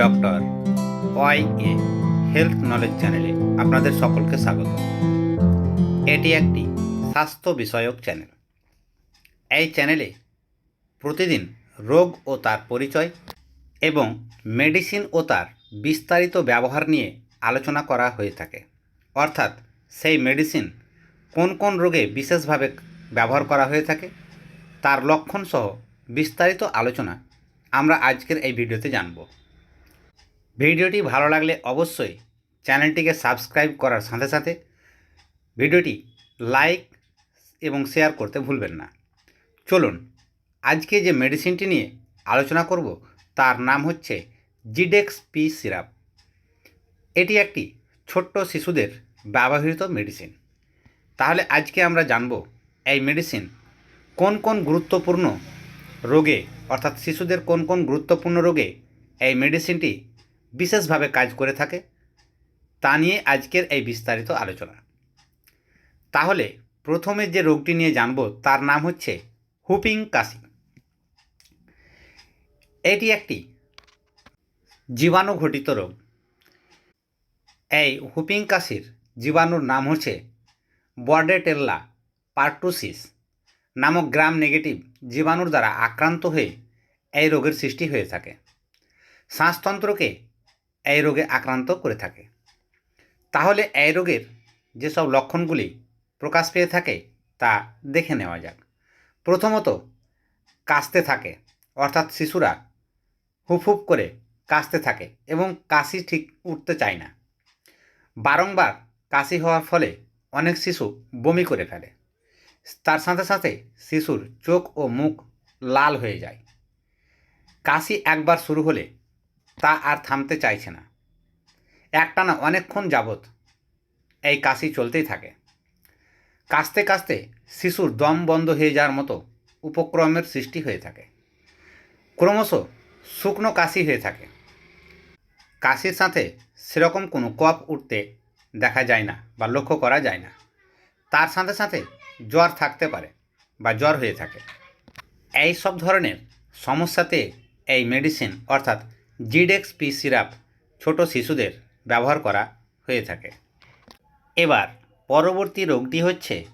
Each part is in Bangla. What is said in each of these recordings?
Doctor Y A health knowledge চ্যানেলে আপনাদের সকলকে স্বাগত। এটি একটি স্বাস্থ্য বিষয়ক চ্যানেল। এই চ্যানেলে প্রতিদিন রোগ ও তার পরিচয় এবং মেডিসিন ও তার বিস্তারিত ব্যবহার নিয়ে আলোচনা করা হয়ে থাকে। অর্থাৎ সেই মেডিসিন কোন কোন রোগে বিশেষভাবে ব্যবহার করা হয়ে থাকে, তার লক্ষণ সহ বিস্তারিত আলোচনা আমরা আজকের এই ভিডিওতে জানব। ভিডিওটি ভালো লাগলে অবশ্যই চ্যানেলটিকে সাবস্ক্রাইব করার সাথে সাথে ভিডিওটি লাইক এবং শেয়ার করতে ভুলবেন না। চলুন, আজকে যে মেডিসিনটি নিয়ে আলোচনা করব, তার নাম হচ্ছে জিডেক্স পি সিরাপ। এটি একটি ছোট্ট শিশুদের ব্যবহৃত মেডিসিন। তাহলে আজকে আমরা জানব, এই মেডিসিন কোন কোন গুরুত্বপূর্ণ রোগে, অর্থাৎ শিশুদের কোন কোন গুরুত্বপূর্ণ রোগে এই মেডিসিনটি বিশেষভাবে কাজ করে থাকে, তা নিয়ে আজকের এই বিস্তারিত আলোচনা। তাহলে, প্রথমে যে রোগটি নিয়ে জানব, তার নাম হচ্ছে হুপিং কাশি। এটি একটি জীবাণুঘটিত রোগ। এই হুপিং কাশির জীবাণুর নাম হচ্ছে বর্ডেটেল্লা পার্টুসিস। নামক গ্রাম নেগেটিভ জীবাণুর দ্বারা আক্রান্ত হয়ে এই রোগের সৃষ্টি হয়ে থাকে। শ্বাসতন্ত্রকে এই রোগে আক্রান্ত করে থাকে। তাহলে এই রোগের যেসব লক্ষণগুলি প্রকাশ পেয়ে থাকে তা দেখে নেওয়া যাক। প্রথমত, কাশতে থাকে, অর্থাৎ শিশুরা হুপ করে কাশতে থাকে এবং কাশি ঠিক উঠতে চায় না। বারংবার কাশি হওয়ার ফলে অনেক শিশু বমি করে ফেলে। তার সাথে সাথে শিশুর চোখ ও মুখ লাল হয়ে যায়। কাশি একবার শুরু হলে তা আর থামতে চাইছে না। একটানা অনেকক্ষণ যাবৎ এই কাশি চলতেই থাকে। কাশতে কাশতে শিশুর দম বন্ধ হয়ে যাওয়ার মতো উপক্রমের সৃষ্টি হয়ে থাকে। ক্রমশ শুকনো কাশি হয়ে থাকে। কাশির সাথে সেরকম কোনো কফ উঠতে দেখা যায় না বা লক্ষ্য করা যায় না। তার সাথে সাথে জ্বর থাকতে পারে বা জ্বর হয়ে থাকে। এই সব ধরনের সমস্যাতে এই মেডিসিন অর্থাৎ জিডেক্স পি সিরাপ ছোট শিশুদের ব্যবহার করা হয়ে থাকে। এবার পরবর্তী রোগটি হচ্ছে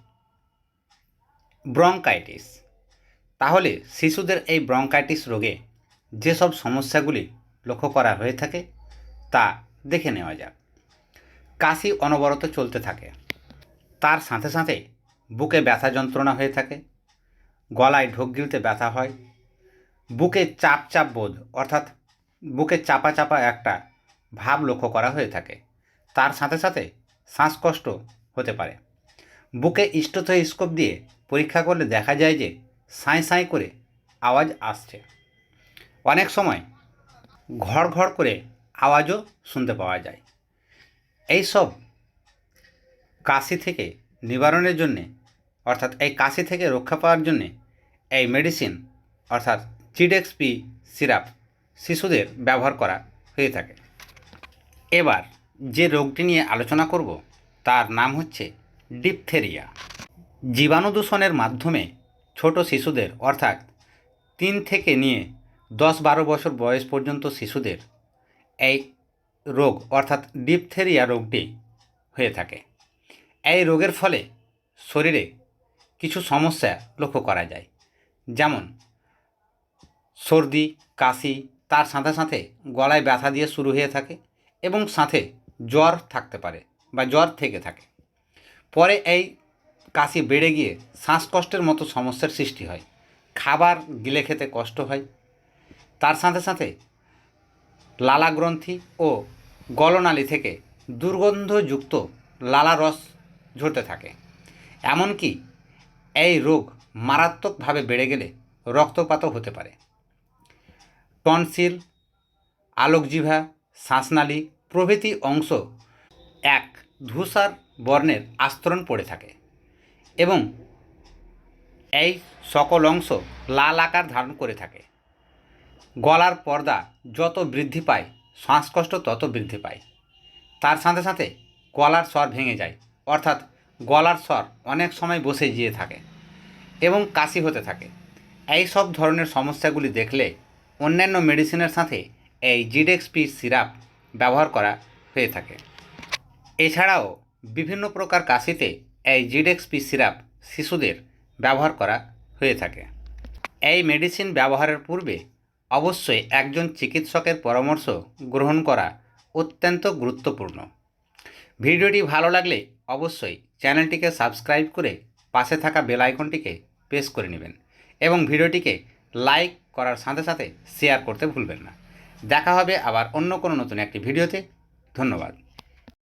ব্রঙ্কাইটিস তাহলে শিশুদের এই ব্রঙ্কাইটিস রোগে যেসব সমস্যাগুলি লক্ষ্য করা হয়ে থাকে তা দেখে নেওয়া যাক। কাশি অনবরত চলতে থাকে। তার সাথে সাথে বুকে ব্যথা যন্ত্রণা হয়ে থাকে, গলায় ঢোক গিলতে ব্যথা হয়, বুকে চাপ চাপ বোধ, অর্থাৎ বুকে চাপা চাপা একটা ভাব লক্ষ্য করা হয়ে থাকে। তার সাথে সাথে শ্বাসকষ্ট হতে পারে। বুকে স্টোথোস্কোপ দিয়ে পরীক্ষা করলে দেখা যায় যে সাঁই সাঁই করে আওয়াজ আসছে। অনেক সময় ঘড় ঘড় করে আওয়াজও শুনতে পাওয়া যায়। এই সব কাশি থেকে নিবারণের জন্যে অর্থাৎ এই কাশি থেকে রক্ষা পাওয়ার জন্যে এই মেডিসিন অর্থাৎ চিডেক্স পি সিরাপ শিশুদের ব্যবহার করা হয়ে থাকে। এবার যে রোগটি নিয়ে আলোচনা করব, তার নাম হচ্ছে ডিপথেরিয়া জীবাণু দূষণের মাধ্যমে ছোট শিশুদের, অর্থাৎ তিন থেকে নিয়ে দশ বারো বছর বয়স পর্যন্ত শিশুদের এই রোগ, অর্থাৎ ডিপথেরিয়া রোগটি হয়ে থাকে। এই রোগের ফলে শরীরে কিছু সমস্যা লক্ষ্য করা যায়। যেমন, সর্দি, কাশি, তার সাথে সাথে গলায় ব্যথা দিয়ে শুরু হয়ে থাকে এবং সাথে জ্বর থাকতে পারে বা জ্বর থেকে থাকে। পরে এই কাশি বেড়ে গিয়ে শ্বাসকষ্টের মতো সমস্যার সৃষ্টি হয়। খাবার গিলে খেতে কষ্ট হয়। তার সাথে সাথে লালা গ্রন্থি ও গলনালী থেকে দুর্গন্ধযুক্ত লালা রস ঝরতে থাকে। এমনকি এই রোগ মারাত্মকভাবে বেড়ে গেলে রক্তপাতও হতে পারে। টনসিল, আলোকজিভা, শ্বাসনালী প্রভৃতি অংশ এক ধূসার বর্ণের আস্তরণ পড়ে থাকে এবং এই সকল অংশ লাল আকার ধারণ করে থাকে। গলার পর্দা যত বৃদ্ধি পায়, শ্বাসকষ্ট তত বৃদ্ধি পায়। তার সাথে সাথে গলার স্বর ভেঙে যায়, অর্থাৎ গলার স্বর অনেক সময় বসে গিয়ে থাকে এবং কাশি হতে থাকে। এই সব ধরনের সমস্যাগুলি দেখলে অন্যান্য মেডিসিনের সাথে এই জিডেক্সপি সিরাপ ব্যবহার করা হয়ে থাকে। এছাড়াও বিভিন্ন প্রকার কাশিতে এই জিডেক্সপি সিরাপ শিশুদের ব্যবহার করা হয়ে থাকে। এই মেডিসিন ব্যবহারের পূর্বে অবশ্যই একজন চিকিৎসকের পরামর্শ গ্রহণ করা অত্যন্ত গুরুত্বপূর্ণ। ভিডিওটি ভালো লাগলে অবশ্যই চ্যানেলটিকে সাবস্ক্রাইব করে পাশে থাকা বেল আইকনটিকে প্রেস করে নেবেন এবং ভিডিওটিকে লাইক করার সাথে সাথে শেয়ার করতে ভুলবেন না। দেখা হবে আবার অন্য কোনো নতুন একটি ভিডিওতে। ধন্যবাদ।